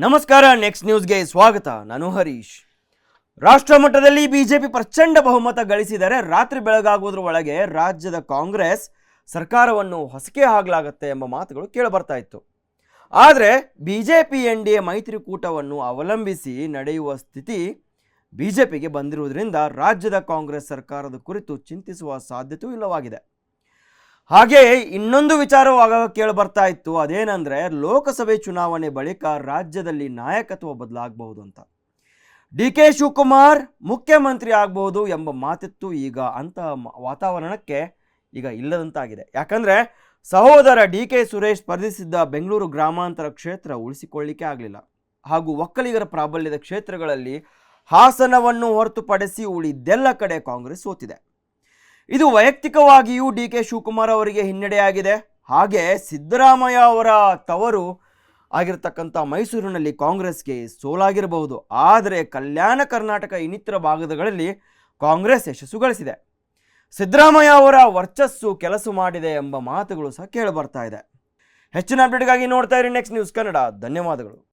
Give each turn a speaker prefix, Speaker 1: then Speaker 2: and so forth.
Speaker 1: ನಮಸ್ಕಾರ ನೆಕ್ಸ್ಟ್ ನ್ಯೂಸ್ಗೆ ಸ್ವಾಗತ. ನಾನು ಹರೀಶ್. ರಾಷ್ಟ್ರ ಮಟ್ಟದಲ್ಲಿ ಬಿಜೆಪಿ ಪ್ರಚಂಡ ಬಹುಮತ ಗಳಿಸಿದರೆ ರಾತ್ರಿ ಬೆಳಗಾಗುವುದರ ಒಳಗೆ ರಾಜ್ಯದ ಕಾಂಗ್ರೆಸ್ ಸರ್ಕಾರವನ್ನು ಹೊಸಕೆ ಆಗಲಾಗತ್ತೆ ಎಂಬ ಮಾತುಗಳು ಕೇಳಿಬರ್ತಾ ಇತ್ತು. ಆದರೆ ಬಿಜೆಪಿ ಎನ್ ಡಿ ಎ ಮೈತ್ರಿಕೂಟವನ್ನು ಅವಲಂಬಿಸಿ ನಡೆಯುವ ಸ್ಥಿತಿ ಬಿಜೆಪಿಗೆ ಬಂದಿರುವುದರಿಂದ ರಾಜ್ಯದ ಕಾಂಗ್ರೆಸ್ ಸರ್ಕಾರದ ಕುರಿತು ಚಿಂತಿಸುವ ಸಾಧ್ಯತೆಯೂ ಇಲ್ಲವಾಗಿದೆ. ಹಾಗೆಯೇ ಇನ್ನೊಂದು ವಿಚಾರವಾಗ ಕೇಳಿ ಬರ್ತಾ ಇತ್ತು. ಅದೇನಂದ್ರೆ ಲೋಕಸಭೆ ಚುನಾವಣೆ ಬಳಿಕ ರಾಜ್ಯದಲ್ಲಿ ನಾಯಕತ್ವ ಬದಲಾಗಬಹುದು ಅಂತ. ಡಿ ಕೆ ಶಿವಕುಮಾರ್ ಮುಖ್ಯಮಂತ್ರಿ ಆಗಬಹುದು ಎಂಬ ಮಾತಿತ್ತು ಈಗ ಅಂತ ವಾತಾವರಣಕ್ಕೆ ಈಗ ಇಲ್ಲದಂತಾಗಿದೆ. ಯಾಕಂದ್ರೆ ಸಹೋದರ ಡಿ ಕೆ ಸುರೇಶ್ ಸ್ಪರ್ಧಿಸಿದ್ದ ಬೆಂಗಳೂರು ಗ್ರಾಮಾಂತರ ಕ್ಷೇತ್ರ ಉಳಿಸಿಕೊಳ್ಳಿಕ್ಕೆ ಆಗಲಿಲ್ಲ. ಹಾಗೂ ಒಕ್ಕಲಿಗರ ಪ್ರಾಬಲ್ಯದ ಕ್ಷೇತ್ರಗಳಲ್ಲಿ ಹಾಸನವನ್ನು ಹೊರತುಪಡಿಸಿ ಉಳಿದೆಲ್ಲ ಕಡೆ ಕಾಂಗ್ರೆಸ್ ಸೋತಿದೆ. ಇದು ವೈಯಕ್ತಿಕವಾಗಿಯೂ ಡಿ ಕೆ ಶಿವಕುಮಾರ್ ಅವರಿಗೆ ಹಿನ್ನಡೆಯಾಗಿದೆ. ಹಾಗೆ ಸಿದ್ದರಾಮಯ್ಯ ಅವರ ತವರು ಆಗಿರತಕ್ಕಂಥ ಮೈಸೂರಿನಲ್ಲಿ ಕಾಂಗ್ರೆಸ್ಗೆ ಸೋಲಾಗಿರಬಹುದು. ಆದರೆ ಕಲ್ಯಾಣ ಕರ್ನಾಟಕ ಇನ್ನಿತರ ಭಾಗಗಳಲ್ಲಿ ಕಾಂಗ್ರೆಸ್ ಯಶಸ್ಸು ಗಳಿಸಿದೆ ಸಿದ್ದರಾಮಯ್ಯ ಅವರ ವರ್ಚಸ್ಸು ಕೆಲಸ ಮಾಡಿದೆ ಎಂಬ ಮಾತುಗಳು ಸಹ ಕೇಳಿಬರ್ತಾ ಇದೆ. ಹೆಚ್ಚಿನ ಅಪ್ಡೇಟ್ಗಾಗಿ ನೋಡ್ತಾ ಇರಿ ನೆಕ್ಸ್ಟ್ ನ್ಯೂಸ್ ಕನ್ನಡ. ಧನ್ಯವಾದಗಳು.